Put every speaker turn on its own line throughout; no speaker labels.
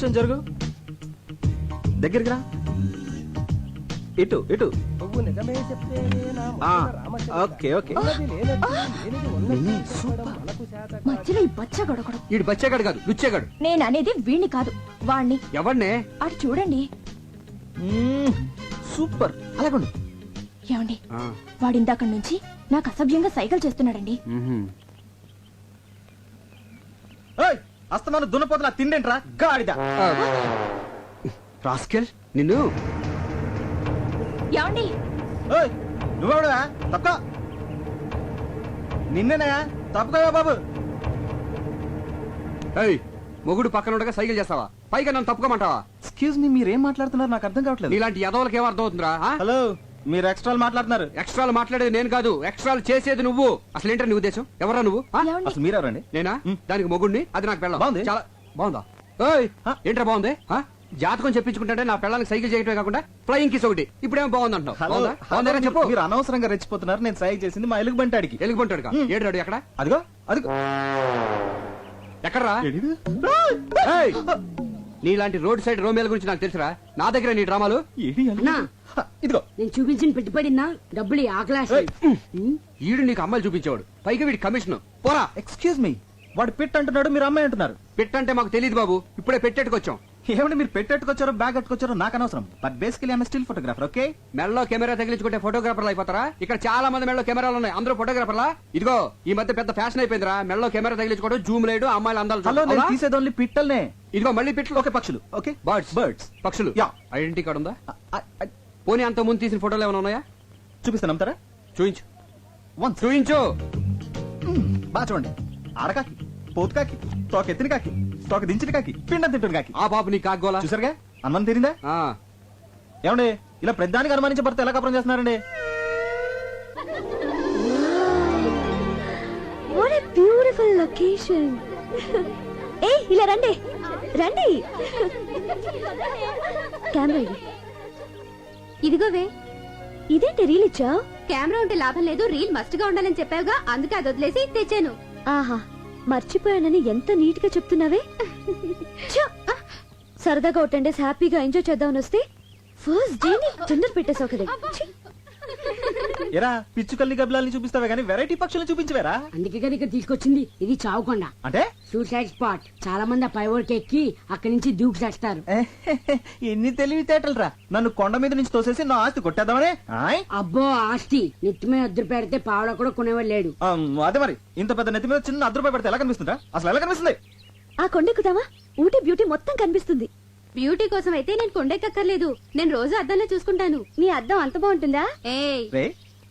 కొంచెం జరుగు. దగ్గరికి రా. ఇటు ఇటు.
నువ్వు నిజమే చెప్తేనే నా
ఆ,
మొదట రామచంద్ర.
ఓకే
కాదు.
మధ్యలో ఈ
బచ్చేగాడు
నేను అనేది వీణ్ణి కాదు వాణ్ణి.
ఎవడనే?
అటు చూడండి.
సూపర్. అలాగండి.
ఏమండి? వాడిందాక నుంచి నాకు అసభ్యంగా సైకిల్ చేస్తున్నాడండి.
అస్తమాను దున్నపోతున్న తిండేంట్రా? గాడిద.
రాస్కెల్ నిన్ను.
ఏమండి?
నువ్వెవడువా? తప్ప నిన్నేనా తప్పుకోవా బాబు.
ఏయ్ మొగుడు పక్కన ఉండగా సైకిల్ చేస్తావా? పైగా నన్ను తప్పుకోమంటావా?
ఎక్స్క్యూజ్ మీ మీరేం మాట్లాడుతున్నారు? నాకు అర్థం కావట్లేదు.
నీలాంటి యదవులకి ఏం అర్థం అవుతుందిరా ఆ?
హలో. మీరు ఎక్స్ట్రా మాట్లాడుతున్నారు.
ఎక్స్ట్రాలు మాట్లాడేది నేను కాదు. ఎక్స్ట్రాలు చేసేది నువ్వు. అసలు ఏంటో నీ ఉద్దేశం? ఎవరా నువ్వు? ఆ?
ఏమండి?
అసలు మీరెవరండి?
నేనా. దానికి మొగుడిని? అది నాకు పెళ్ళం.
బాగుంది.
చాలా బాగుందా? ఏయ్!
ఆ?
ఏంట్రా బాగుంది? ఆ? జాతకం చెప్పించుకుంటే నా పిల్లలకి సైకిల్ చేయటమే కాకుండా ఫ్లయింగ్ కిస్ ఒకటి. ఇప్పుడేమో బాగుంది? అంటావు
హలో
బాగుందా? బాగుందేరా
హలో,
చెప్పు.
మీరు అనవసరంగా రెచ్చిపోతున్నారు. నేను సహాయం చేసింది మా ఎలుగు బంటాడికి
ఎలుగుబంటాడు
మ్.
ఏడు ఎక్కడ?
అదిగో అదిగో.
ఎక్కడ్రా?
ఏడిది?
ఏయ్! నీలాంటి రోడ్ సైడ్ రోమేల గురించి నాకు తెలుసురా. నా దగ్గర నీ డ్రామాలు?
అన్నా.
ఇదిగో.
నేను చూపించిన పెట్టుబడినా డబ్బులు ఆ క్లాస్.
ఈడు నీకు అమ్మాయిలు చూపించేవాడు. పైగా వీడి కమిషన్. పోరా.
ఎక్స్క్యూజ్ మీ వాడు పిట్ అంటున్నాడు మీరు అమ్మాయి అంటున్నారు.
పెట్టంటే మాకు తెలియదు బాబు. ఇప్పుడే పెట్టేట్టుకొచ్చాం.
ఏమంటే మీరు పెట్టెట్టుకొచ్చారో బ్యాగ్ కట్టుకొచ్చారో నాకు అనవసరం. But basically I'm still photographer okay
మెడలో కెమెరా తగిలించుకుంటే ఫోటోగ్రాఫర్లు అయిపోతారా? ఇక్కడ చాలా మంది మెడలో కెమెరాలు ఉన్నాయి. అందరూ ఫోటోగ్రాఫర్లా ఇదిగో ఈ మధ్య పెద్ద ఫ్యాషన్ అయిపోయిందిరా. మెడలో కెమెరా తగిలించుకోవడం జూమ్ లేడు అమ్మాయిలు అందాలు
హలో. నేను? తీసేది ఓన్లీ పిట్టల్నే.
ఇదిగో మళ్ళీ పిట్లు
ఓకే పక్షులు ఓకే?
బర్డ్స్
బర్డ్స్
పక్షులు.
యా.
ఐడెంటిటీ కార్డు ఉందా? పోనీ అంత ముందు తీసిన ఫోటోలు ఏమైనా ఉన్నాయా?
చూపిస్తాను నమ్ముతారా?
చూయించు.
వన్
చూయించు.
బాగా చూడండి. ఆడకాకి పోతు కాకి తోక ఎత్తిన కాకి తోక దించిన కాకి పిండం తింటున్న కాకి.
ఆ బాబు నీ కాగోలా
చూసారుగా? అనుమానం తీరిందా?
ఆ,
ఏమండి ఇలా ప్రధానికి అనుమానించే భర్త ఎలా కపరం చేస్తున్నారండి?
వాట్ ఏ బ్యూటిఫుల్ లొకేషన్ ఏ ఇలా రండి. రండి. కెమెరా ఇది.
ఇదిగోవే
ఇదేంటి రీల్ ఇచ్చా
కెమెరా ఉంటే లాభం లేదు రీల్ మస్ట్గా ఉండాలని చెప్పావుగా అందుకే అది వదిలేసి తెచ్చాను.
ఆహా మర్చిపోయానని ఎంత నీట్గా చెప్తున్నావే! సరదాగా టెన్ డేస్ హ్యాపీగా ఎంజాయ్ చేద్దామని వస్తే ఫస్ట్ డే టెండర్ పెట్టేసావు కదా!
ఎరా పిచ్చుకల్ని గబ్బిలాల్ని చూపిస్తావే కానీ వెరైటీ పక్షుల్ని చూపించవేరా?
అందుకే కదా ఇక్కడ తీసుకొచ్చింది. ఇది చావుకొండ
అంటే?
సూసైడ్ స్పాట్ చాలా మంది ఆ పైవోర్కి ఎక్కి అక్కడి నుంచి దూకి చేస్తారు.
ఎన్ని తెలివితేటలు రా. నన్ను కొండ మీద నుంచి తోసేసి నా ఆస్తి కొట్టేద్దామనే? ఆయ్?
అబ్బో ఆస్తి. నెత్తిమే అద్దరు పెడితే పావడ కూడా కొనేవాడు లేడు.
ఆ, అదే మరి. ఇంత పెద్ద నెత్తి మీద చిన్న రూపాయి పెడితే ఎలా కనిపిస్తుందా అసలు ఎలా కనిపిస్తుంది?
ఆ కొండెక్కుదామా ఊటీ బ్యూటీ మొత్తం కనిపిస్తుంది.
బ్యూటీ కోసం అయితే నేను కొండెక్కర్లేదు నేను రోజు అద్దంలో చూసుకుంటాను.
నీ అద్దం అంత బాగుంటుందా?
ఏయ్
రే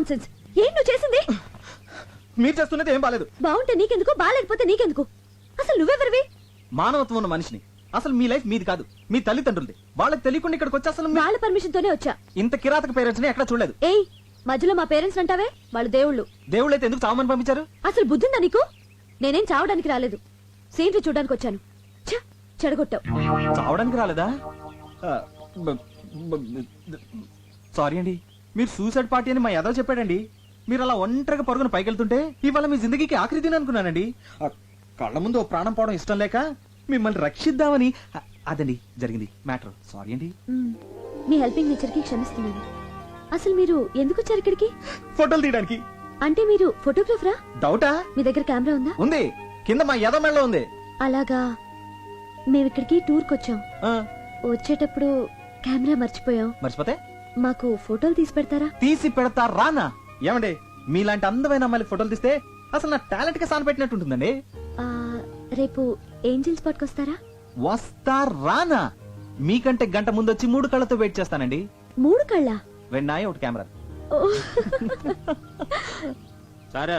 నాన్ సెన్స్ ఏం నువ్వు చేసింది?
మీరు చేస్తున్నది ఏం బాలేదు.
బాగుంటే నీకెందుకు? బాగాలేకపోతే నీకెందుకు? అసలు నువ్వెవరివి?
మానవత్వం ఉన్న మనిషిని. అసలు మీ లైఫ్ మీది కాదు. మీ తల్లిదండ్రులది. వాళ్ళకి తెలియకుండా ఇక్కడికి వచ్చి అసలు మీ-
వాళ్ళ పర్మిషన్ తోనే వచ్చా.
ఇంత కిరాతక పేరెంట్స్ని ఎక్కడ చూడలేదు.
ఏయ్ మధ్యలో మా పేరెంట్స్ అంటావే? వాళ్ళు దేవుళ్ళు.
దేవుళ్ళు అయితే ఎందుకు చావమని పంపించారు?
అసలు బుద్ధిందా నీకు? నేనేం చావడానికి రాలేదు. సీన్లు చూడడానికి వచ్చాను. ఛ, చెడగొట్టావు.
చావడానికి రాలేదా? సారీ అండి. మీరు సూసైడ్ పార్టీ అని మా యాదవ్ చెప్పాడండి. మీరు అలా ఒంటరిగా పరుగున పైకెళ్తుంటే ఇవాళ మీ జిందగీకి ఆఖరి దిన అనుకున్నానండి. ఆ, కళ్ళ ముందు ఓ ప్రాణం పోవడం ఇష్టం లేక మిమ్మల్ని రక్షిద్దామని అ- అదండి జరిగింది. మ్యాటర్. సారీ అండి.
మ్మ్. మీ హెల్పింగ్ నేచర్కి క్షమిస్తున్నాను. అసలు మీరు ఎందుకు వచ్చారు ఇక్కడికి?
ఫోటోలు తీయడానికి.
అంటే మీరు ఫోటోగ్రాఫరా?
డౌటా?
మీ దగ్గర కెమెరా ఉందా?
ఉంది. కింద మా యాదవ్ మెడలో ఉంది.
అలాగా. మేము ఇక్కడికి టూర్కి వచ్చాం
ఆ,
వచ్చేటప్పుడు కెమెరా మర్చిపోయాం.
మర్చిపోతే?
మాకు ఫోటోలు తీసి పెడతారా?
తీసి పెడతా రానా? ఏమండి మీలాంటి అందమైన అమ్మాయిలు ఫోటోలు తీస్తే అసలు నా టాలెంట్కి సాన పెట్టినట్టు ఉంటుందండి
ఆ, రేపు ఏంజిల్ స్పాట్కి వస్తారా?
వస్తా రానా? మీకంటే గంట ముందు వచ్చి మూడు కళ్ళతో వెయిట్ చేస్తానండి.
మూడు కళ్ళ?
వెన్నాయి ఒకటి కెమెరా.
సరే.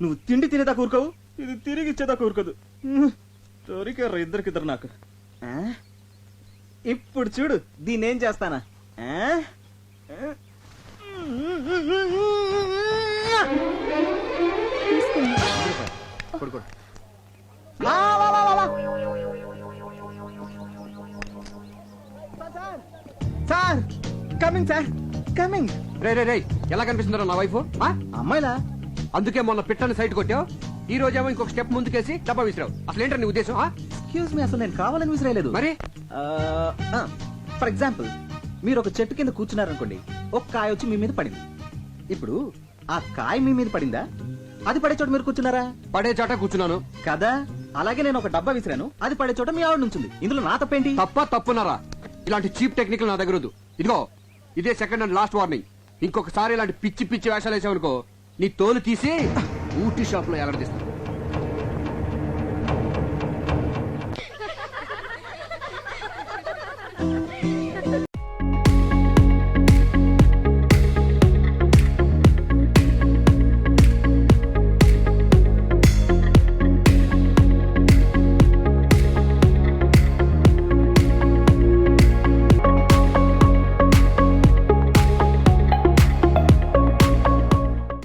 నువ్వు తిండి తినేదా కూరుకోవు? ఇది తిరిగి ఇచ్చేదా కూరుకోదు. దొరికారు ఇద్దరికిద్దరు నాకు? ఇప్పుడు చూడు దీన్ని ఏం చేస్తానా. Sir coming sir. కమింగ్.
రే రే రే ఎలా కనిపిస్తుందో నా వైఫ్?
అమ్మాయిలా?
అందుకే మొన్న పిట్టని సైట్ కొట్టావు. ఈ రోజేమో ఇంకొక స్టెప్ ముందుకేసి డబ్బా విసిరావు. అసలు ఏంటో నీ ఉద్దేశం?
ఎక్స్క్యూజ్ మీ అసలు నేను కావాలని విసిరేయలేదు.
మరి?
ఫర్ ఎగ్జాంపుల్ మీరు ఒక చెట్టు కింద కూర్చున్నారనుకోండి ఒక కాయ వచ్చి మీ మీద పడింది. ఇప్పుడు ఆ కాయ మీ మీద పడిందా? అది పడే చోట మీరు కూర్చున్నారా?
పడే చాట కూర్చున్నాను.
కదా? అలాగే నేను ఒక డబ్బా విసిరాను అది పడే చోట మీ ఆవిడ నుంచింది. ఇందులో నా తప్పేంటి?
తప్ప తప్పున్నారా? ఇలాంటి చీప్ టెక్నిక్ నా దగ్గర ఇదిగో ఇదే సెకండ్ అండ్ లాస్ట్ వార్నింగ్ ఇంకొకసారి ఇలాంటి పిచ్చి పిచ్చి వేషాలు వేసావనుకో నీ తోలు తీసి ఊటీ షాప్లో ఎలాడదీస్తాను